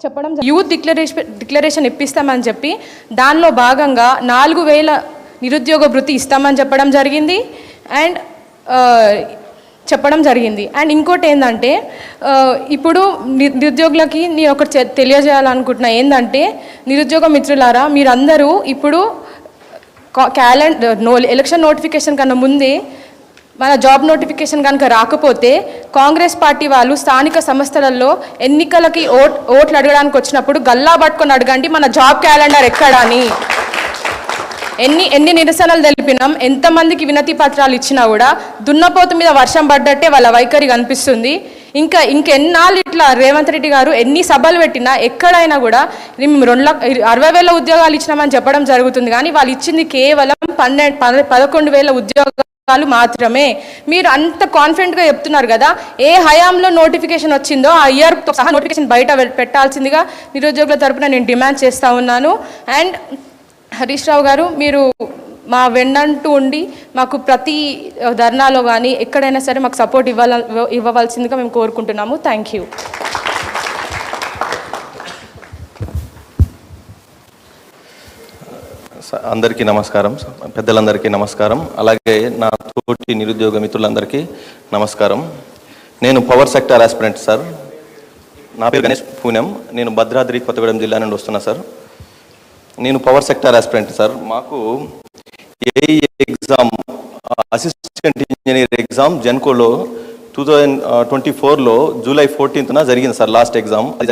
చెప్పడం youth declaration declaration ఇప్పిస్తామని చెప్పి దానిలో భాగంగా నాలుగు వేల నిరుద్యోగ వృత్తి ఇస్తామని చెప్పడం జరిగింది. అండ్ చెప్పడం జరిగింది. అండ్ ఇంకోటి ఏంటంటే ఇప్పుడు నిరుద్యోగులకి నేను ఒకటి తెలియజేయాలనుకుంటున్నా. ఏంటంటే నిరుద్యోగ మిత్రులారా మీరందరూ ఇప్పుడు క్యాలెండర్ నో ఎలక్షన్ నోటిఫికేషన్ కన్నా ముందే మన జాబ్ నోటిఫికేషన్ కనుక రాకపోతే కాంగ్రెస్ పార్టీ వాళ్ళు స్థానిక సంస్థలలో ఎన్నికలకి ఓట్ ఓట్లు అడగడానికి వచ్చినప్పుడు గల్లా పట్టుకొని అడగండి మన జాబ్ క్యాలెండర్ ఎక్కడని ఎన్ని ఎన్ని నిరసనలు తెలిపినాం ఎంతమందికి వినతి పత్రాలు ఇచ్చినా కూడా దున్నపోతు మీద వర్షం పడ్డట్టే వాళ్ళ వైఖరి కనిపిస్తుంది. ఇంకా ఇంకెన్నాళ్ళు ఇట్లా రేవంత్ రెడ్డి గారు ఎన్ని సభలు పెట్టినా ఎక్కడైనా కూడా మేము రెండు లక్ష అరవై వేల ఉద్యోగాలు ఇచ్చినామని చెప్పడం జరుగుతుంది. కానీ వాళ్ళు ఇచ్చింది కేవలం పన్నెండు పదకొండు వేల ఉద్యోగాలు మాత్రమే. మీరు అంత కాన్ఫిడెంట్గా చెప్తున్నారు కదా ఏ హయాంలో నోటిఫికేషన్ వచ్చిందో ఆ ఇయర్ సహా నోటిఫికేషన్ బయట పెట్టాల్సిందిగా నిరుద్యోగుల తరపున నేను డిమాండ్ చేస్తూ ఉన్నాను. అండ్ హరీష్ రావు గారు మీరు మా వెన్నంటూ ఉండి మాకు ప్రతి ధర్నాలో కానీ ఎక్కడైనా సరే మాకు సపోర్ట్ ఇవ్వాల ఇవ్వవలసిందిగా మేము కోరుకుంటున్నాము. థ్యాంక్ యూ అందరికీ నమస్కారం. పెద్దలందరికీ నమస్కారం. అలాగే నా తోటి నిరుద్యోగ మిత్రులందరికీ నమస్కారం. నేను పవర్ సెక్టార్ ఆస్పిరెంట్ సార్. నా పేరు గణేష్ పూనెం. నేను భద్రాద్రి కొత్తగూడెం జిల్లా నుండి వస్తున్నా సార్. నేను పవర్ సెక్టార్ ఆస్పిరెంట్ సార్. మాకు ఏ ఎగ్జామ్ అసిస్టెంట్ ఇంజనీర్ ఎగ్జామ్ జెన్కోలో టూ థౌజండ్ ట్వంటీ ఫోర్లో జూలై ఫోర్టీన్త్న జరిగింది సార్ లాస్ట్ ఎగ్జామ్. అది